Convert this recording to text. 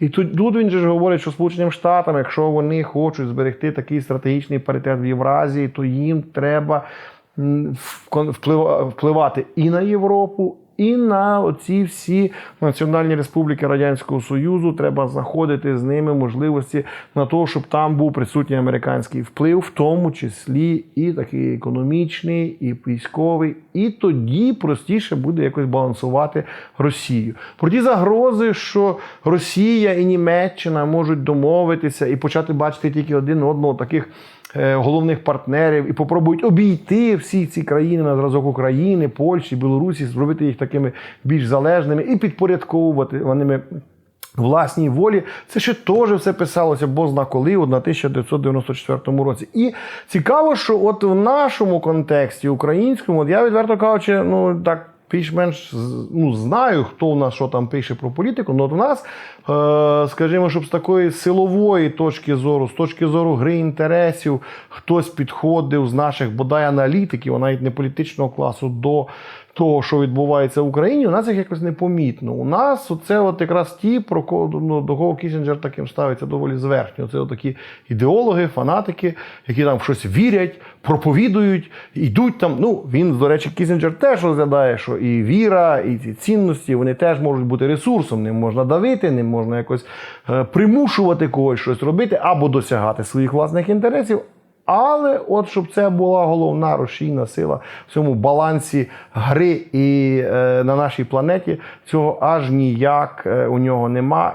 І тут, тут він же ж говорить, що Сполученим Штатам, якщо вони хочуть зберегти такий стратегічний паритет в Євразії, то їм треба впливати і на Європу. І на оці всі національні республіки Радянського Союзу треба знаходити з ними можливості на те, щоб там був присутній американський вплив, в тому числі і такий економічний, і військовий. І тоді простіше буде якось балансувати Росію. Про ті загрози, що Росія і Німеччина можуть домовитися і почати бачити тільки один одного таких е, головних партнерів і попробують обійти всі ці країни на зразок України, Польщі, Білорусі, зробити їх такими більш залежними і підпорядковувати вони власній волі. Це ще теж все писалося, бо зна коли, от на 1994 році. І цікаво, що от в нашому контексті українському, от я відверто кажучи, ну так. Більш-менш ну, знаю, хто у нас що там пише про політику, але от у нас, е, скажімо, щоб з такої силової точки зору, з точки зору гри інтересів, хтось підходив з наших бодай аналітиків, навіть не політичного класу, до того, що відбувається в Україні, у нас їх якось непомітно. У нас це от якраз ті, про кого ну, до кого Кісінджер таким ставиться доволі зверхньо. Це такі ідеологи, фанатики, які там в щось вірять, проповідують, йдуть там. Ну він, до речі, Кісінджер теж розглядає, що і віра, і ці цінності вони теж можуть бути ресурсом. Ним можна давити, ним можна якось е, примушувати когось щось робити або досягати своїх власних інтересів. Але от щоб це була головна рушійна сила в цьому балансі гри і е, на нашій планеті, цього аж ніяк е, у нього нема.